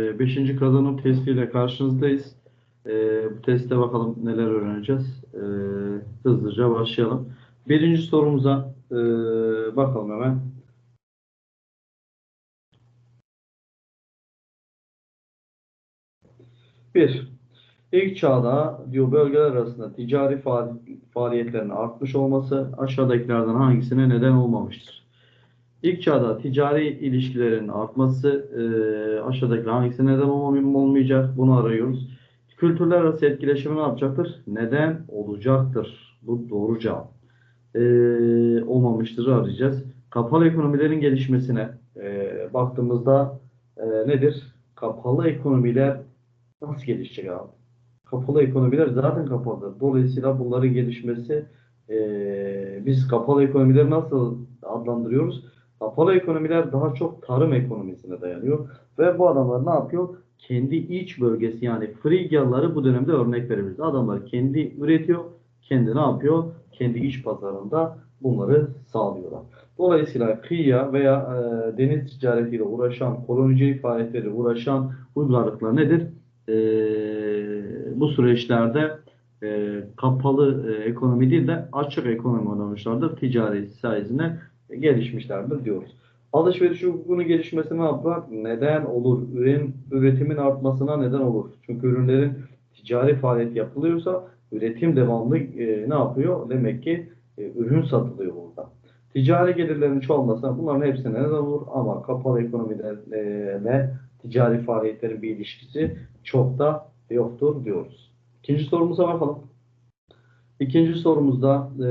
Ee, Beşinci kazanım testiyle karşınızdayız. Ee, bu testte bakalım neler öğreneceğiz. Ee, hızlıca başlayalım. Birinci sorumuza ee, bakalım hemen. Bir, ilk çağda diyor bölgeler arasında ticari faal- faaliyetlerin artmış olması aşağıdakilerden hangisine neden olmamıştır? İlk çağda ticari ilişkilerin artması e, aşağıdaki hangisine neden olmayacak? Bunu arıyoruz. Kültürler arası etkileşimi ne yapacaktır? Neden olacaktır? Bu doğru cevap. E, olmamıştır arayacağız. Kapalı ekonomilerin gelişmesine e, baktığımızda e, nedir? Kapalı ekonomiler nasıl gelişecek abi? Kapalı ekonomiler zaten kapalıdır. Dolayısıyla bunların gelişmesi e, biz kapalı ekonomileri nasıl adlandırıyoruz? Kapalı ekonomiler daha çok tarım ekonomisine dayanıyor. Ve bu adamlar ne yapıyor? Kendi iç bölgesi yani Frigyalıları bu dönemde örnek verebiliriz. Adamlar kendi üretiyor, kendi ne yapıyor? Kendi iç pazarında bunları sağlıyorlar. Dolayısıyla kıyıya veya e, deniz ticaretiyle uğraşan, kolonicilik faaliyetleriyle uğraşan uygarlıklar nedir? E, bu süreçlerde e, kapalı e, ekonomi değil de açık ekonomi oynamışlardır. Ticari sayesinde gelişmişlerdir diyoruz. Alışveriş hukukunun gelişmesi ne yapar? Neden olur? Ürün, üretimin artmasına neden olur. Çünkü ürünlerin ticari faaliyet yapılıyorsa üretim devamlı e, ne yapıyor? Demek ki e, ürün satılıyor burada. Ticari gelirlerin çoğalmasına bunların hepsine neden olur ama kapalı ekonomilerle ticari faaliyetlerin bir ilişkisi çok da yoktur diyoruz. İkinci sorumuza bakalım. İkinci sorumuzda e,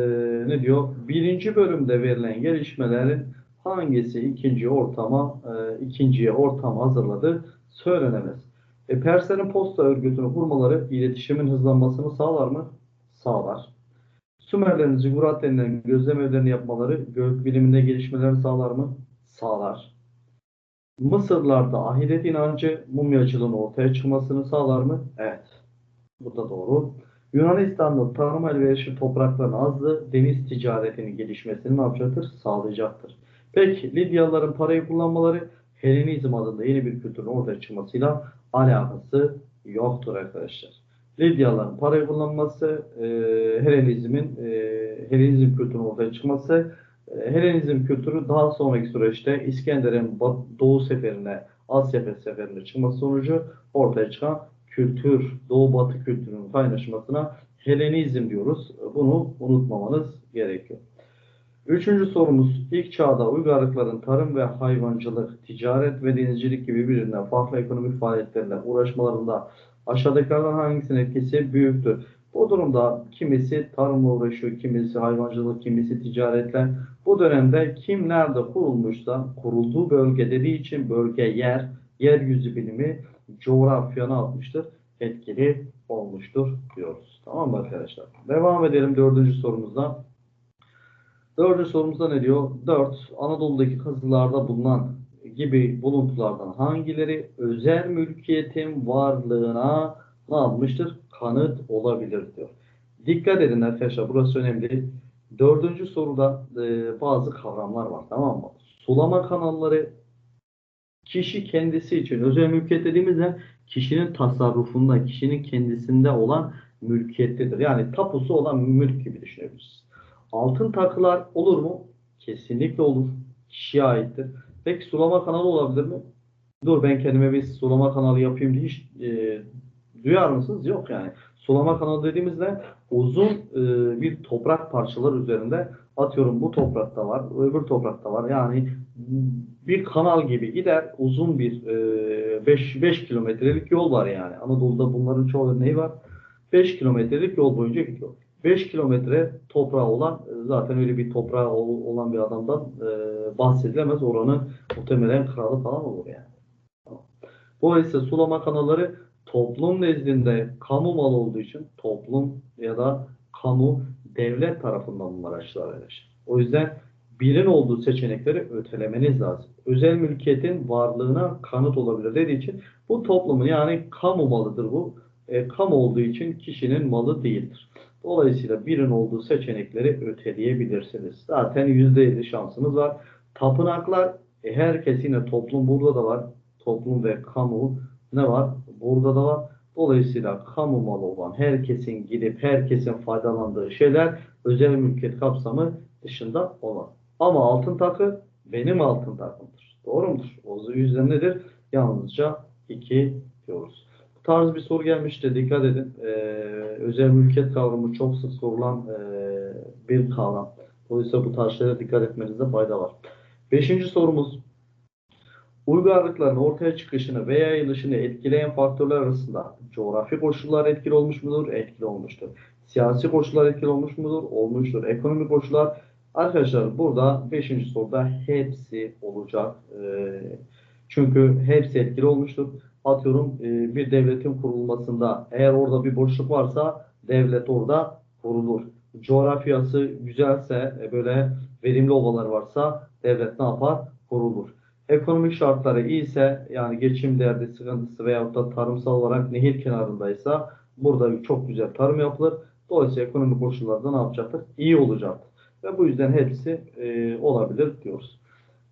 ne diyor? Birinci bölümde verilen gelişmelerin hangisi ikinci ortama, e, ikinciye ortam hazırladı söylenemez. E, Perslerin posta örgütünü kurmaları iletişimin hızlanmasını sağlar mı? Sağlar. Sümerlerin zigurat denilen gözlem evlerini yapmaları gök biliminde gelişmeleri sağlar mı? Sağlar. Mısırlarda ahiret inancı mumyacılığın ortaya çıkmasını sağlar mı? Evet. Bu da doğru. Yunanistan'da tarım elverişli toprakların azlığı deniz ticaretinin gelişmesini ne yapacaktır? Sağlayacaktır. Peki Lidyalıların parayı kullanmaları Helenizm adında yeni bir kültürün ortaya çıkmasıyla alakası yoktur arkadaşlar. Lidyalıların parayı kullanması, e, Helenizmin e, Helenizm kültürünün ortaya çıkması, e, Helenizm kültürü daha sonraki süreçte İskender'in Doğu seferine, Asya seferine çıkması sonucu ortaya çıkan kültür, Doğu Batı kültürünün kaynaşmasına Helenizm diyoruz. Bunu unutmamanız gerekiyor. Üçüncü sorumuz, ilk çağda uygarlıkların tarım ve hayvancılık, ticaret ve denizcilik gibi birbirinden farklı ekonomik faaliyetlerle uğraşmalarında aşağıdakilerden hangisinin etkisi büyüktür? Bu durumda kimisi tarımla uğraşıyor, kimisi hayvancılık, kimisi ticaretle. Bu dönemde kim nerede kurulmuşsa kurulduğu bölge dediği için bölge yer, yeryüzü bilimi coğrafya ne yapmıştır? Etkili olmuştur diyoruz. Tamam mı arkadaşlar? Devam edelim dördüncü sorumuzda. Dördüncü sorumuzda ne diyor? 4. Anadolu'daki kazılarda bulunan gibi buluntulardan hangileri özel mülkiyetin varlığına ne yapmıştır? Kanıt olabilir diyor. Dikkat edin arkadaşlar burası önemli. Dördüncü soruda e, bazı kavramlar var tamam mı? Sulama kanalları kişi kendisi için özel mülkiyet dediğimizde kişinin tasarrufunda, kişinin kendisinde olan mülkiyettedir. Yani tapusu olan mülk gibi düşünebiliriz. Altın takılar olur mu? Kesinlikle olur. Kişiye aittir. Peki sulama kanalı olabilir mi? Dur ben kendime bir sulama kanalı yapayım diye hiç e, duyar mısınız? Yok yani. Sulama kanalı dediğimizde uzun e, bir toprak parçalar üzerinde atıyorum bu toprakta var, öbür toprakta var. Yani bir kanal gibi gider uzun bir 5 5 kilometrelik yol var yani. Anadolu'da bunların çoğu örneği var. 5 kilometrelik yol boyunca gidiyor. 5 kilometre toprağı olan e, zaten öyle bir toprağı ol- olan bir adamdan e, bahsedilemez. Oranın muhtemelen kralı falan olur yani. Tamam. Dolayısıyla sulama kanalları toplum nezdinde kamu malı olduğu için toplum ya da kamu devlet tarafından bunlar açılır arkadaşlar. O yüzden birin olduğu seçenekleri ötelemeniz lazım. Özel mülkiyetin varlığına kanıt olabilir dediği için bu toplumun yani kamu malıdır bu. E, kamu olduğu için kişinin malı değildir. Dolayısıyla birin olduğu seçenekleri öteleyebilirsiniz. Zaten %50 şansınız var. Tapınaklar e, herkes toplum burada da var. Toplum ve kamu ne var? Burada da var. Dolayısıyla kamu malı olan herkesin gidip herkesin faydalandığı şeyler özel mülkiyet kapsamı dışında olan. Ama altın takı benim altın takımdır. Doğru mudur? O yüzden nedir? Yalnızca 2 diyoruz. Bu tarz bir soru gelmişti. Dikkat edin. Ee, özel mülkiyet kavramı çok sık sorulan ee, bir kavram. Dolayısıyla bu tarz şeylere dikkat etmenizde fayda var. Beşinci sorumuz. Uygarlıkların ortaya çıkışını ve yayılışını etkileyen faktörler arasında coğrafi koşullar etkili olmuş mudur? Etkili olmuştur. Siyasi koşullar etkili olmuş mudur? Olmuştur. Ekonomik koşullar Arkadaşlar burada 5. soruda hepsi olacak. Ee, çünkü hepsi etkili olmuştur. Atıyorum e, bir devletin kurulmasında eğer orada bir boşluk varsa devlet orada kurulur. Coğrafyası güzelse e, böyle verimli ovalar varsa devlet ne yapar? Kurulur. Ekonomik şartları iyiyse yani geçim derdi sıkıntısı veyahut da tarımsal olarak nehir kenarındaysa burada çok güzel tarım yapılır. Dolayısıyla ekonomik koşullarda ne yapacaktır? İyi olacaktır. Ve bu yüzden hepsi e, olabilir diyoruz.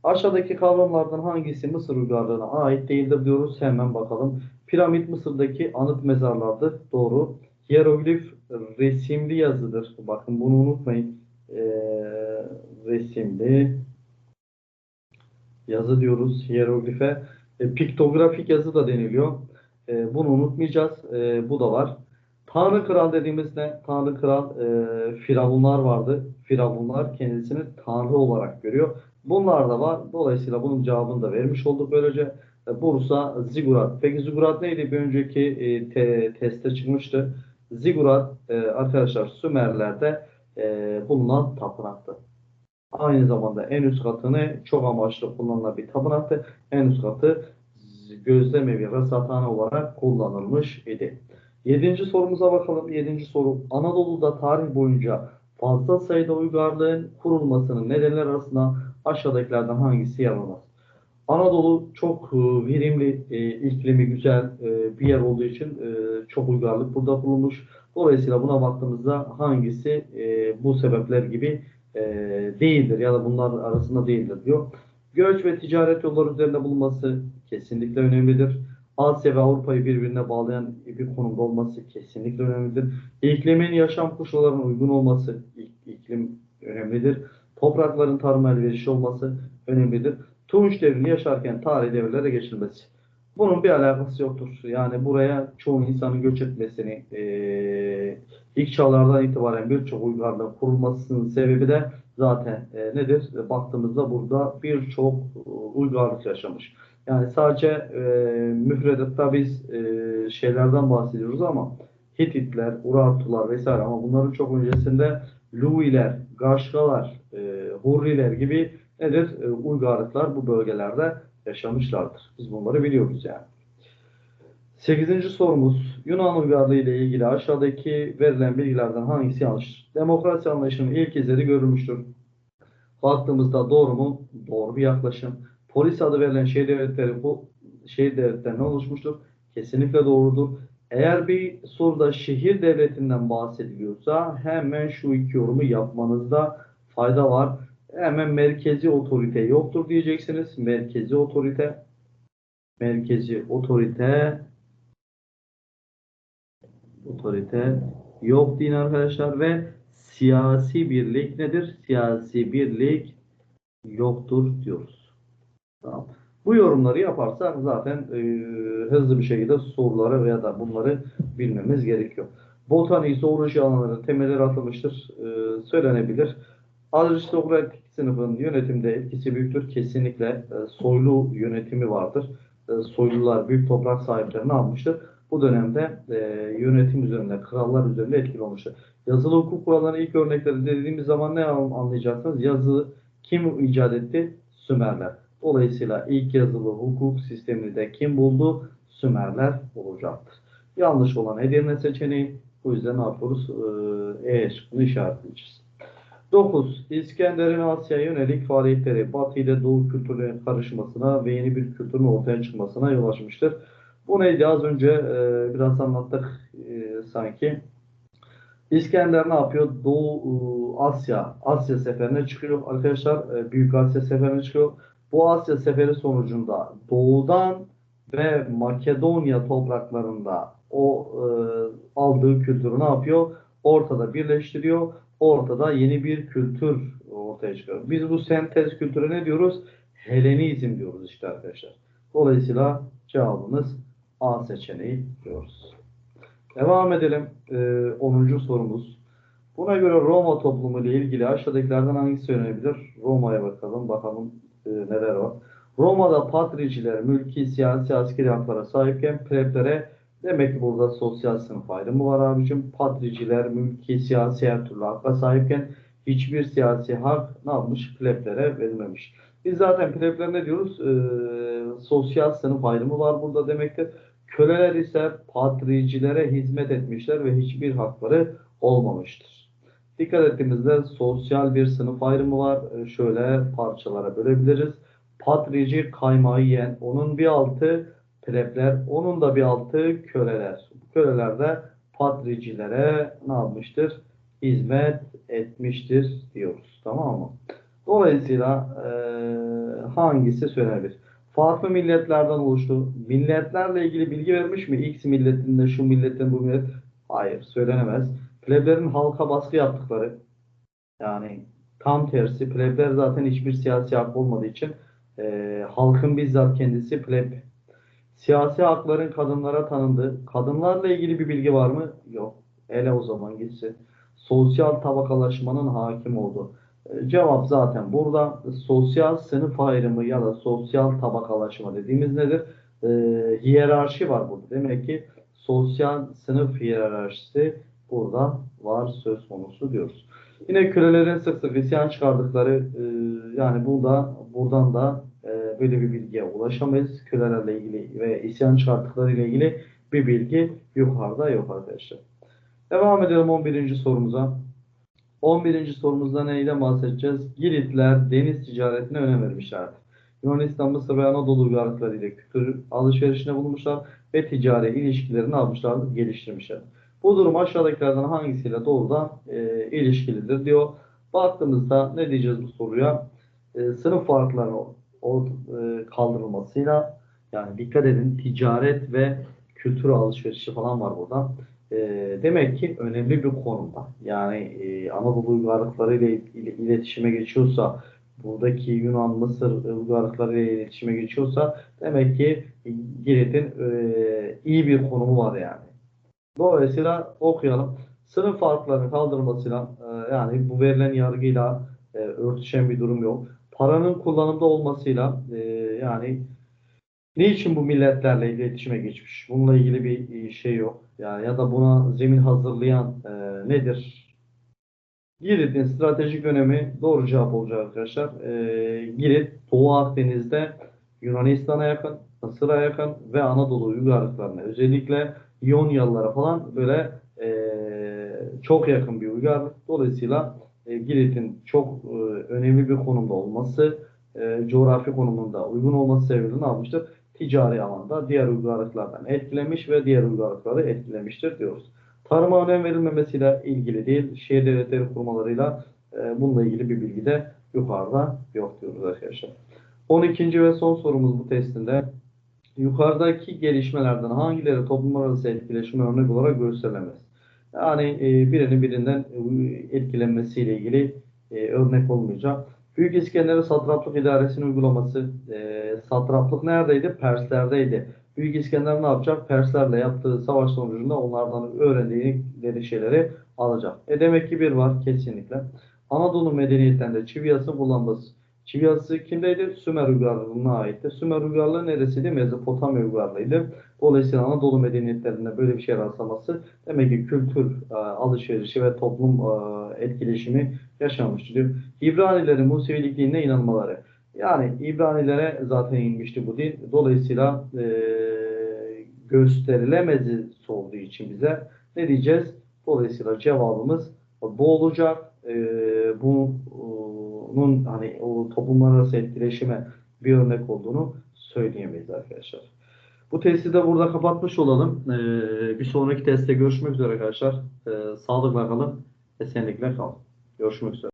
Aşağıdaki kavramlardan hangisi Mısır uygarlığına ait değildir diyoruz. Hemen bakalım. Piramit Mısır'daki anıt mezarlardır. Doğru. Hieroglif resimli yazıdır. Bakın bunu unutmayın. E, resimli yazı diyoruz hieroglife. E, piktografik yazı da deniliyor. E, bunu unutmayacağız. E, bu da var. Tanrı Kral dediğimiz ne? Tanrı Kral e, firavunlar vardı. Firavunlar kendisini Tanrı olarak görüyor. Bunlar da var. Dolayısıyla bunun cevabını da vermiş olduk böylece. E, Bursa Zigurat. Peki Zigurat neydi? Bir önceki e, te, teste çıkmıştı. Zigurat e, arkadaşlar Sümerler'de e, bulunan tapınaktı. Aynı zamanda en üst katını çok amaçlı kullanılan bir tapınaktı. En üst katı gözlem ve rasathane olarak kullanılmış idi. Yedinci sorumuza bakalım. Yedinci soru. Anadolu'da tarih boyunca fazla sayıda uygarlığın kurulmasının nedenler arasında aşağıdakilerden hangisi yer almaz? Anadolu çok e, verimli, e, iklimi güzel e, bir yer olduğu için çok uygarlık burada kurulmuş. Dolayısıyla buna baktığımızda hangisi bu sebepler gibi e, değildir ya da bunlar arasında değildir diyor. Göç ve ticaret yolları üzerinde bulunması kesinlikle önemlidir. Asya ve Avrupa'yı birbirine bağlayan bir konumda olması kesinlikle önemlidir. İklimin yaşam koşullarına uygun olması ik- iklim önemlidir. Toprakların tarıma elverişli olması önemlidir. Tunç devrini yaşarken tarihi devirlere geçilmesi. Bunun bir alakası yoktur. Yani buraya çoğu insanın göç etmesini eee ilk çağlardan itibaren birçok uygarlığın kurulmasının sebebi de zaten e, nedir? E, Baktığımızda burada birçok e, uygarlık yaşamış. Yani sadece e, müfredatta biz e, şeylerden bahsediyoruz ama Hititler, Urartular vesaire ama bunların çok öncesinde Luviler, Gaşkalar, e, Hurriler gibi nedir? E, uygarlıklar bu bölgelerde yaşamışlardır. Biz bunları biliyoruz yani. Sekizinci sorumuz Yunan uygarlığı ile ilgili aşağıdaki verilen bilgilerden hangisi yanlış? Demokrasi anlayışının ilk izleri görülmüştür. Baktığımızda doğru mu? Doğru bir yaklaşım. Polis adı verilen şehir devletleri bu şehir devletlerinden oluşmuştur. Kesinlikle doğrudur. Eğer bir soruda şehir devletinden bahsediliyorsa hemen şu iki yorumu yapmanızda fayda var. Hemen merkezi otorite yoktur diyeceksiniz. Merkezi otorite merkezi otorite otorite yok deyin arkadaşlar ve siyasi birlik nedir? Siyasi birlik yoktur diyoruz. Tamam. Bu yorumları yaparsak zaten e, hızlı bir şekilde soruları veya da bunları bilmemiz gerekiyor. Botanik, zooloji alanlarının temelleri atılmıştır. E, söylenebilir. Aristokratik sınıfın yönetimde etkisi büyüktür. Kesinlikle e, soylu yönetimi vardır. E, soylular, büyük toprak sahipleri ne yapmıştır? Bu dönemde e, yönetim üzerinde, krallar üzerinde etkili olmuştur. Yazılı hukuk kurallarının ilk örnekleri dediğimiz zaman ne anlayacaksınız? Yazı kim icat etti? Sümerler. Dolayısıyla ilk yazılı hukuk sistemini de kim buldu? Sümerler olacaktır. Yanlış olan Edirne seçeneği. Bu yüzden ne yapıyoruz? Ee, E şıkkını işaretleyeceğiz. 9. İskender'in Asya'ya yönelik faaliyetleri Batı ile Doğu kültürlerinin karışmasına ve yeni bir kültürün ortaya çıkmasına yol açmıştır. Bu neydi? Az önce e, biraz anlattık e, sanki. İskender ne yapıyor? Doğu e, Asya, Asya seferine çıkıyor arkadaşlar. E, Büyük Asya seferine çıkıyor. Bu Asya seferi sonucunda doğudan ve Makedonya topraklarında o e, aldığı kültürü ne yapıyor? Ortada birleştiriyor. Ortada yeni bir kültür ortaya çıkıyor. Biz bu sentez kültüre ne diyoruz? Helenizm diyoruz işte arkadaşlar. Dolayısıyla cevabımız A seçeneği diyoruz. Devam edelim. Ee, 10. sorumuz. Buna göre Roma toplumu ile ilgili aşağıdakilerden hangisi söylenebilir? Roma'ya bakalım. Bakalım e, neler var. Roma'da patriciler mülki, siyasi, askeri haklara sahipken pleblere demek ki burada sosyal sınıf ayrımı var abicim. Patriciler mülki, siyasi her türlü hakka sahipken hiçbir siyasi hak ne yapmış? Pleblere verilmemiş. Biz zaten plebler ne diyoruz? Ee, sosyal sınıf ayrımı var burada demektir. Köleler ise patricilere hizmet etmişler ve hiçbir hakları olmamıştır. Dikkat ettiğimizde sosyal bir sınıf ayrımı var. Ee, Şöyle parçalara bölebiliriz. Patrici kaymağı yiyen, onun bir altı plebler, onun da bir altı köleler. Köleler de patricilere ne yapmıştır? Hizmet etmiştir diyoruz. Tamam mı? Dolayısıyla eee, hangisi söylenebilir? Farklı milletlerden oluştu. Milletlerle ilgili bilgi vermiş mi? X milletinde şu milletin bu millet. Hayır söylenemez. Pleblerin halka baskı yaptıkları yani tam tersi plebler zaten hiçbir siyasi hak olmadığı için eee, halkın bizzat kendisi pleb. Siyasi hakların kadınlara tanındığı. Kadınlarla ilgili bir bilgi var mı? Yok. Ele o zaman gitsin. Sosyal tabakalaşmanın hakim olduğu. E, Cevap zaten burada. Sosyal sınıf ayrımı ya da sosyal tabakalaşma dediğimiz nedir? E, hiyerarşi var burada. Demek ki sosyal sınıf hiyerarşisi burada var söz konusu diyoruz. Yine kölelerin sık sık isyan çıkardıkları e, yani burada buradan da e, böyle bir bilgiye ulaşamayız. Kölelerle ilgili ve isyan çıkarttıkları ile ilgili bir bilgi yukarıda yok arkadaşlar. Devam edelim 11. sorumuza. 11. sorumuzda neyden bahsedeceğiz? Giritler deniz ticaretine önem vermişlerdi. Yunanistan, Mısır ve Anadolu uygarlıkları kültür alışverişine bulunmuşlar ve ticari ilişkilerini almışlardı, geliştirmişler. Bu durum aşağıdakilerden hangisiyle doğrudan e, ilişkilidir diyor. Baktığımızda ne diyeceğiz bu soruya? E, sınıf farklarının o, e, kaldırılmasıyla yani dikkat edin ticaret ve kültür alışverişi falan var burada. E, demek ki önemli bir konumda. Yani e, Anadolu uygarlıkları ile, ile iletişime geçiyorsa, buradaki Yunan, Mısır uygarlıkları ile iletişime geçiyorsa demek ki Girit'in e, iyi bir konumu var yani. Dolayısıyla okuyalım. Sınıf farklarının kaldırılmasıyla e, yani bu verilen yargıyla e, örtüşen bir durum yok. Paranın kullanımda olmasıyla e, yani niçin bu milletlerle iletişime geçmiş? Bununla ilgili bir e, şey yok. Yani ya da buna zemin hazırlayan e, nedir? Girit'in stratejik önemi doğru cevap olacak arkadaşlar. E, Girit Doğu Akdeniz'de Yunanistan'a yakın, Mısır'a yakın ve Anadolu uygarlıklarına özellikle İonyalılara falan böyle e, çok yakın bir uygarlık. Dolayısıyla e, Girit'in çok e, önemli bir konumda olması, e, coğrafi konumunda uygun olması sebebiyle ne yapmıştır? Ticari alanda diğer uygarlıklardan etkilemiş ve diğer uygarlıkları etkilemiştir diyoruz. Tarıma önem verilmemesiyle ilgili değil, şehir devletleri kurmalarıyla e, bununla ilgili bir bilgi de yukarıda yok diyoruz arkadaşlar. 12. ve son sorumuz bu testinde. Yukarıdaki gelişmelerden hangileri toplumlar arası etkileşime örnek olarak gösterilemez? Yani e, birinin birinden e, etkilenmesiyle ilgili e, örnek olmayacak. Büyük İskender'in satraplık idaresini uygulaması. E, satraplık neredeydi? Perslerdeydi. Büyük İskender ne yapacak? Perslerle yaptığı savaş sonucunda onlardan öğrendikleri şeyleri alacak. E demek ki bir var kesinlikle. Anadolu medeniyetlerinde çivi yası kullanması. Çivi yazısı kimdeydi? Sümer uygarlığına aitti. Sümer uygarlığı neresiydi? Mezopotamya uygarlığıydı. Dolayısıyla Anadolu medeniyetlerinde böyle bir şey rastlaması demek ki kültür e, alışverişi ve toplum e, etkileşimi yaşanmıştır. İbranilerin Musevilik dinine inanmaları. Yani İbranilere zaten inmişti bu din. Dolayısıyla e, gösterilemez olduğu için bize ne diyeceğiz? Dolayısıyla cevabımız bu olacak. E, bunun hani o toplumlar arası etkileşime bir örnek olduğunu söyleyemeyiz arkadaşlar. Bu testi de burada kapatmış olalım. Ee, bir sonraki testte görüşmek üzere arkadaşlar. Ee, sağlıkla kalın, esenlikle kalın. Görüşmek üzere.